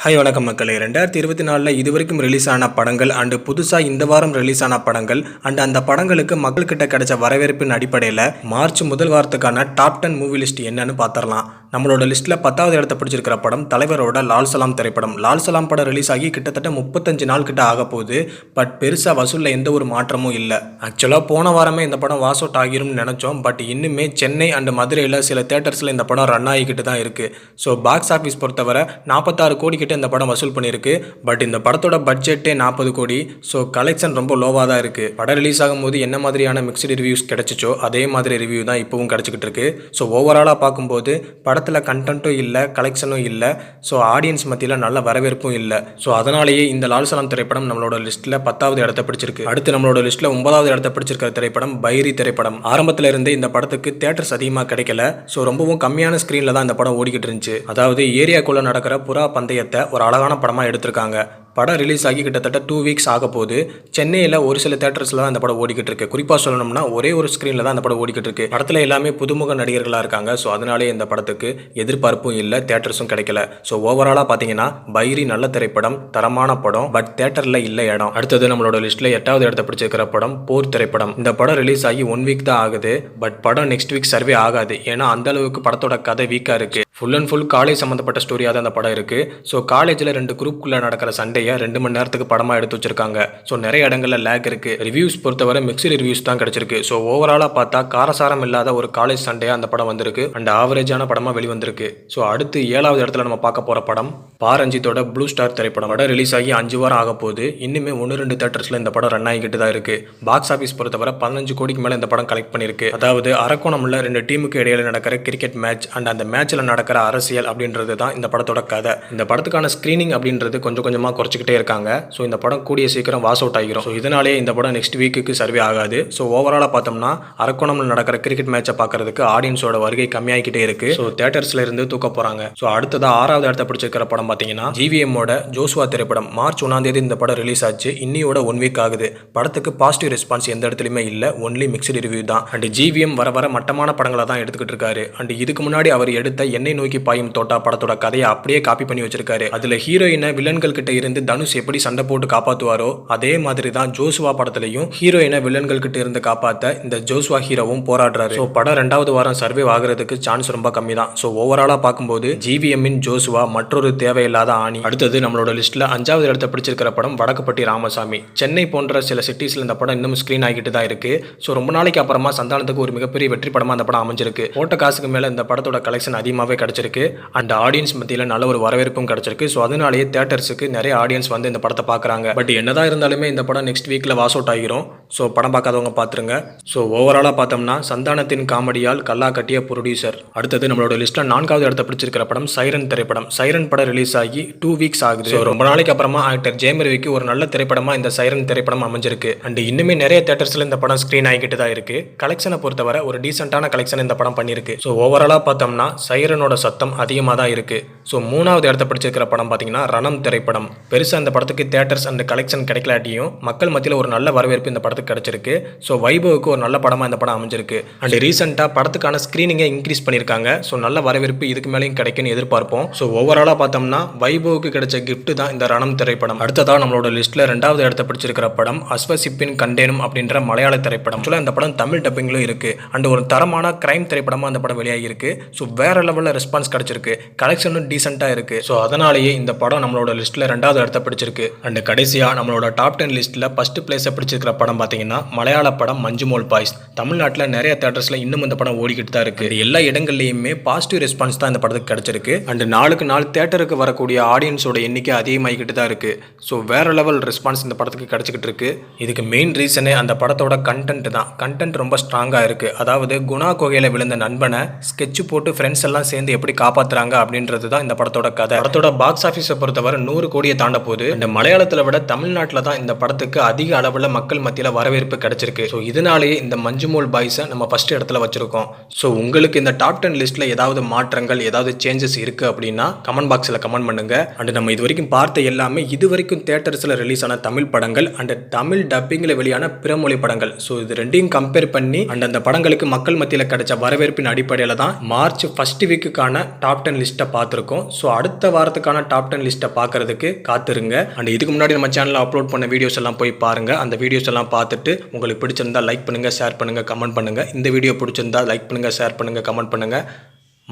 Hi வணக்கம் மக்களே. ரெண்டாயிரத்தி இருபத்தி நாலில் இது வரைக்கும் ரிலீஸ் ஆன படங்கள் அண்டு புதுசாக இந்த வாரம் ரிலீஸ் ஆன படங்கள் அண்ட் அந்த படங்களுக்கு மக்கள்கிட்ட கிடைச்ச வரவேற்பின் அடிப்படையில் மார்ச் முதல் வாரத்துக்கான டாப் டென் மூவி லிஸ்ட் என்னன்னு பார்த்துடலாம் நம்மளோட லிஸ்ட்டில் பத்தாவது இடத்த பிடிச்சிருக்கிற படம் தலைவரோட லால் சலாம் திரைப்படம். லால் சலாம் படம் ரிலீஸ் ஆகி கிட்டத்தட்ட முப்பத்தஞ்சு நாள் கிட்ட ஆக போகுது. பட் பெருசாக வசூலில் எந்த ஒரு மாற்றமும் இல்லை. ஆக்சுவலாக போன வாரமே இந்த படம் வாஸ் அவுட் ஆகிரும்னு நினச்சோம். பட் இன்னுமே சென்னை அண்ட் மதுரையில் சில தேட்டர்ஸில் இந்த படம் ரன் ஆகிக்கிட்டு தான் இருக்குது ஸோ பாக்ஸ் ஆஃபீஸ் பொறுத்தவரை நாற்பத்தாறு கோடி கிட்ட இந்த படம் வசூல் பண்ணியிருக்கு பட் இந்த படத்தோட பட்ஜெட்டே நாற்பது கோடி. ஸோ கலெக்ஷன் ரொம்ப லோவாக தான் இருக்குது படம் ரிலீஸ் ஆகும்போது என்ன மாதிரியான மிக்சடு ரிவ்யூஸ் கிடைச்சிச்சோ அதே மாதிரி ரிவ்யூ தான் இப்போவும் கிடச்சிக்கிட்டு இருக்கு. ஸோ ஓவராலாக பார்க்கும்போது படத்தில் கண்டென்ட்டும் இல்லை கலெக்ஷனும் இல்லை ஸோ ஆடியன்ஸ் மத்தியில் நல்ல வரவேற்பும் இல்லை. ஸோ அதனாலேயே இந்த லால் சலாம் திரைப்படம் நம்மளோட லிஸ்ட்டில் பத்தாவது இடத்த பிடிச்சிருக்கு. அடுத்து நம்மளோட லிஸ்ட்டில் ஒன்பதாவது இடத்த பிடிச்சிருக்கிற திரைப்படம் பைரி திரைப்படம். ஆரம்பத்தில் இருந்தே இந்த படத்துக்கு தேட்டர்ஸ் அதிகமாக கிடைக்கல. ஸோ ரொம்பவும் கம்மியான ஸ்க்ரீனில் தான் இந்த படம் ஓடிக்கிட்டு இருந்துச்சு. அதாவது ஏரியாக்குள்ளே நடக்கிற புறா பந்தயத்தை ஒரு அழகான படமாக எடுத்திருக்காங்க. படம் ரிலீஸ் ஆகி கிட்டத்தட்ட டூ வீக்ஸ் ஆக போகுது. சென்னையில் ஒரு சில தேட்டர்ஸில் தான் அந்த படம் ஓடிக்கிட்டு இருக்கு. குறிப்பாக சொல்லணும்னா ஒரே ஒரு ஸ்க்ரீனில் தான் அந்த படம் ஓடிக்கிட்டு இருக்கு. படத்தில் எல்லாமே புதுமுக நடிகர்களாக இருக்காங்க. ஸோ அதனாலே இந்த படத்துக்கு எதிர்பார்ப்பும் இல்லை தேட்டர்ஸும் கிடைக்கல. ஸோ ஓவராலாக பார்த்தீங்கன்னா பைரி நல்ல திரைப்படம் தரமான படம் பட் தேட்டரில் இல்லை இடம். அடுத்தது நம்மளோட லிஸ்ட்டில் எட்டாவது இடத்த பிடிச்சிருக்கிற படம் போர் திரைப்படம். இந்த படம் ரிலீஸ் ஆகி ஒன் வீக் தான் ஆகுது. பட் படம் நெக்ஸ்ட் வீக் சர்வே ஆகாது. ஏன்னா அந்த அளவுக்கு படத்தோட கதை வீக்காக இருக்கு. ஃபுல் அண்ட் ஃபுல் காலேஜ் சம்மந்தப்பட்ட ஸ்டோரியாக தான் அந்த படம் இருக்குது ஸோ காலேஜில் ரெண்டு குரூப்புக்குள்ளே நடக்கிற சண்டையை ரெண்டு மணி நேரத்துக்கு படமாக எடுத்து வச்சிருக்காங்க. ஸோ நிறைய இடங்கள்ல லேக் இருக்குது ரிவ்யூஸ் பொறுத்தவரை மிக்சட் ரிவ்யூஸ் தான் கிடச்சிருக்கு. ஸோ ஓவராலாக பார்த்தா காரசாரம் இல்லாத ஒரு காலேஜ் சண்டையாக அந்த படம் வந்திருக்கு. அண்ட் ஆவரேஜான படமாக வெளிவந்திருக்கு. ஸோ அடுத்து ஏழாவது இடத்துல நம்ம பார்க்க போகிற படம் பாரஞ்சித்தோட ப்ளூ ஸ்டார் திரைப்படம். படம் ரிலீஸ் ஆகி அஞ்சு வாரம் ஆக போகுது. இன்னுமே ஒன்று ரெண்டு தேட்டர்ஸில் இந்த படம் ரன் ஆகிக்கிட்டு தான் இருக்குது பாக்ஸ் ஆஃபீஸ் பொறுத்தவரை பதினஞ்சு கோடிக்கு மேலே இந்த படம் கலெக்ட் பண்ணியிருக்கு. அதாவது அரக்கோணம்ல ரெண்டு டீமுக்கு இடையில நடக்கிற கிரிக்கெட் மேட்ச் அண்ட் அந்த மேட்ச்சில் நடக்கிற அரசியல் அப்படின்றது தான் இந்த படத்தோட கதை. இந்த படத்துக்கான ஸ்க்ரீனிங் அப்படின்றது கொஞ்சம் கொஞ்சமாக குறைச்சிக்கிட்டே இருக்காங்க. ஸோ இந்த படம் கூடிய சீக்கிரம் வாஸ் அவுட் ஆகிரும். ஸோ இதனாலே இந்த படம் நெக்ஸ்ட் வீக்குக்கு சர்வே ஆகாது. ஸோ ஓவராலாக பார்த்தோம்னா அரக்கோணம்ல நடக்கிற கிரிக்கெட் மேட்சை பார்க்கறதுக்கு ஆடியன்ஸோட வருகை கம்மியாகிக்கிட்டே இருக்கு. ஸோ தேட்டர்ஸ்ல இருந்து தூக்க போறாங்க. ஸோ அடுத்ததா ஆறாவது இடத்த பிடிச்சிருக்கிற படம் பார்த்தீங்கன்னா ஜிவிஎம்மோட ஜோஸ்வா திரைப்படம். மார்ச் ஒன்றாம் தேதி இந்த படம் ரிலீஸ் ஆச்சு. இன்னியோட ஒன் வீக் ஆகுது. படத்துக்கு பாசிட்டிவ் ரெஸ்பான்ஸ் எந்த இடத்துலையுமே இல்லை. ஒன்லி மிக்சடு ரிவ்யூ தான். அண்ட் ஜிவிஎம் வர வர மட்டமான படங்களை தான் எடுத்துக்கிட்டு இருக்காரு. அண்ட் இதுக்கு முன்னாடி அவர் எடுத்த எண்ணெய் நோக்கி பாயும் தோட்டா படத்தோட கதையை அப்படியே காப்பி பண்ணி வச்சிருக்காரு. அதுல ஹீரோயினை வில்லன்கள் கிட்ட இருந்து தனுஷ் எப்படி சண்டை போட்டு காப்பாற்றுவாரோ அதே மாதிரி தான் ஜோசுவா படத்துலையும் ஹீரோயினை வில்லன்கள்கிட்ட இருந்து காப்பாத்த இந்த ஜோசுவா ஹீரோவும் போராடுறாரு. ஸோ படம் ரெண்டாவது வாரம் சர்வே ஆகுறதுக்கு சான்ஸ் ரொம்ப கம்மி தான் ஸோ ஓவராலாக பார்க்கும்போது ஜிவிஎம்மின் ஜோசுவா மற்றொரு தேவையில்லாத ஆணி. அடுத்தது நம்மளோட லிஸ்ட்ல அஞ்சாவது இடத்த பிடிச்சிருக்கிற படம் வடக்குப்பட்டி ராமசாமி. சென்னை போன்ற சில சிட்டிஸ்ல இந்த படம் இன்னும் ஸ்க்ரீன் ஆகிட்டு தான் இருக்கு. ஸோ ரொம்ப நாளைக்கு அப்புறமா சந்தானத்துக்கு ஒரு மிகப்பெரிய வெற்றி படமா அந்த படம் அமைஞ்சிருக்கு. போட்ட காசுக்கு மேல இந்த படத்தோட கலெக்ஷன் அதிகமாகவே கிடைச்சிருக்கு. அண்ட் ஆடியன்ஸ் மத்தியில் நல்ல ஒரு வரவேற்பும் கிடைச்சிருக்கு. ஸோ அதனாலேயே தேட்டர்ஸுக்கு நிறைய ஆடியன்ஸ் வந்து இந்த படத்தை பார்க்குறாங்க. பட் என்னதான் இருந்தாலுமே இந்த படம் நெக்ஸ்ட் வீக்கில் வாஸ் அவுட் ஆகிரும். ஸோ படம் பார்க்காதவங்க பார்த்துருங்க. ஸோ ஓவராலாக பார்த்தோம்னா சந்தானத்தின் காமெடியால் கல்லா கட்டிய ப்ரொடியூசர் அடுத்தது நம்மளோட லிஸ்ட்டில் நான்காவது இடத்த பிடிச்சிருக்கிற படம் சைரன் திரைப்படம். சைரன் படம் ரிலீஸ் ஆகி டூ வீக்ஸ் ஆகுது. ஸோ ரொம்ப நாளைக்கு அப்புறமா ஆக்டர் ஜெயம் ரவிக்கு ஒரு நல்ல திரைப்படமாக இந்த சைரன் திரைப்படம் அமைஞ்சிருக்கு. அண்ட் இன்னுமே நிறைய தேட்டர்ஸில் இந்த படம் ஸ்க்ரீன் ஆகிக்கிட்டு தான் இருக்குது கலெக்ஷனை பொறுத்தவரை ஒரு டீசெண்டான கலெக்ஷன் இந்த படம் பண்ணியிருக்கு. ஸோ ஓவராலாக பார்த்தோம்னா சைரனோட சத்தம் அதிகமாக தான் இருக்குது ஸோ மூணாவது இடத்த பிடிச்சிருக்கிற படம் பார்த்தீங்கன்னா ரணம் திரைப்படம். பெருசாக இந்த படத்துக்கு தேட்டர்ஸ் அண்ட் கலெக்ஷன் கிடைக்கலாட்டியும் மக்கள் மத்தியில் ஒரு நல்ல வரவேற்பு இந்த படத்துக்கு கிடச்சிருக்கு. ஸோ வைபவுக்கு ஒரு நல்ல படமாக இந்த படம் அமைஞ்சிருக்கு. அண்ட் ரீசெண்டாக படத்துக்கான ஸ்க்ரீனிங்கை இன்க்ரீஸ் பண்ணியிருக்காங்க. ஸோ நல்ல வரவேற்பு இதுக்கு மேலேயும் கிடைக்கும்னு எதிர்பார்ப்போம். ஸோ ஓவராலாக பார்த்தோம்னா வைபவுக்கு கிடைச்ச கிஃப்ட் தான் இந்த ரணம் திரைப்படம். அடுத்ததாக நம்மளோட லிஸ்ட்டில் ரெண்டாவது இடத்த பிடிச்சிருக்கிற படம் அஸ்வசிப்பின் கண்டேனும் அப்படின்ற மலையாள திரைப்படம். ஆக்சுவலாக இந்த படம் தமிழ் டப்பிங்கிலும் இருக்குது அண்ட் ஒரு தரமான கிரைம் திரைப்படமாக அந்த படம் வெளியாகி இருக்கு ஸோ வேற லெவலில் ரெஸ்பான்ஸ் கிடைச்சிருக்கு. கலெக்ஷனும் டீசெண்டாக இருக்கு. ஸோ அதனாலேயே இந்த படம் நம்மளோட லிஸ்ட்டில் ரெண்டாவது இடத்த பிடிச்சிருக்கு. அண்ட் கடைசியாக நம்மளோட டாப் டென் லிஸ்ட்டில் ஃபஸ்ட் பிளேஸை பிடிச்சிருக்கிற படம் பார்த்தீங்கன்னா மலையாள படம் மஞ்சுமோல் பாய்ஸ். தமிழ்நாட்டில் நிறைய தேட்டர்ஸில் இன்னும் இந்த படம் ஓடிக்கிட்டு தான் இருக்குது எல்லா இடங்கள்லையுமே பாசிட்டிவ் ரெஸ்பான்ஸ் தான் இந்த படத்துக்கு கிடச்சிருக்கு. அண்ட் நாளுக்கு நாள் தேட்டருக்கு வரக்கூடிய ஆடியன்ஸோட எண்ணிக்கை அதிகமாகிக்கிட்டு தான் இருக்கு. ஸோ வேற லெவல் ரெஸ்பான்ஸ் இந்த படத்துக்கு கிடச்சிக்கிட்டு இருக்கு. இதுக்கு மெயின் ரீசனே அந்த படத்தோட கண்டென்ட் தான். கண்டென்ட் ரொம்ப ஸ்ட்ராங்காக இருக்கு. அதாவது குணா குகையில் விழுந்த நண்பனை ஸ்கெட்ச் போட்டு ஃப்ரெண்ட்ஸ் எல்லாம் சேர்ந்து எப்படி காப்பாத்துறாங்க அப்படின்றது தான் இந்த படத்தோட கதை. படத்தோட பாக்ஸ் ஆஃபீஸை பொறுத்தவரை நூறு கோடியை தாண்ட போகுது. இந்த மலையாளத்தில் விட தமிழ்நாட்டில் தான் இந்த படத்துக்கு அதிக அளவில் மக்கள் மத்தியில் வரவேற்பு கிடைச்சிருக்கு. ஸோ இதனாலேயே இந்த மஞ்சுமோல் பாய்ஸை நம்ம ஃபஸ்ட் இடத்துல வச்சிருக்கோம். ஸோ உங்களுக்கு இந்த டாப் டென் லிஸ்ட்ல ஏதாவது மாற்றங்கள் ஏதாவது சேஞ்சஸ் இருக்கு அப்படின்னா கமெண்ட் பாக்ஸில் கமெண்ட் பண்ணுங்க. அண்ட் நம்ம இது வரைக்கும் பார்த்த எல்லாமே இது வரைக்கும் தேட்டர்ஸில் ரிலீஸ் ஆன தமிழ் படங்கள் அண்ட் தமிழ் டப்பிங்கில் வெளியான பிற மொழி படங்கள். ஸோ இது ரெண்டையும் கம்பேர் பண்ணி அண்ட் அந்த படங்களுக்கு மக்கள் மத்தியில் கிடைச்ச வரவேற்பின் அடிப்படையில் தான் மார்ச் ஃபர்ஸ்ட் வீக்குக்கான டாப் டென் லிஸ்ட்டை பார்த்துருக்கோம். ஸோ அடுத்த வாரத்துக்கான டாப் டென் லிஸ்ட்டை பார்க்கறதுக்கு காத்துருங்க. அண்ட் இதுக்கு முன்னாடி நம்ம சேனலில் அப்லோட் பண்ண வீடியோஸ் எல்லாம் போய் பாருங்க. அந்த வீடியோஸ் எல்லாம் பார்த்து பார்த்துட்டு உங்களுக்கு பிடிச்சிருந்தா லைக் பண்ணுங்க ஷேர் பண்ணுங்க கமெண்ட் பண்ணுங்க. இந்த வீடியோ பிடிச்சிருந்தா லைக் பண்ணுங்க ஷேர் பண்ணுங்க கமெண்ட் பண்ணுங்க.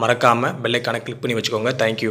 மறக்காம பெல்லைக்கான கிளிக் பண்ணி வச்சுக்கோங்க. தேங்க்யூ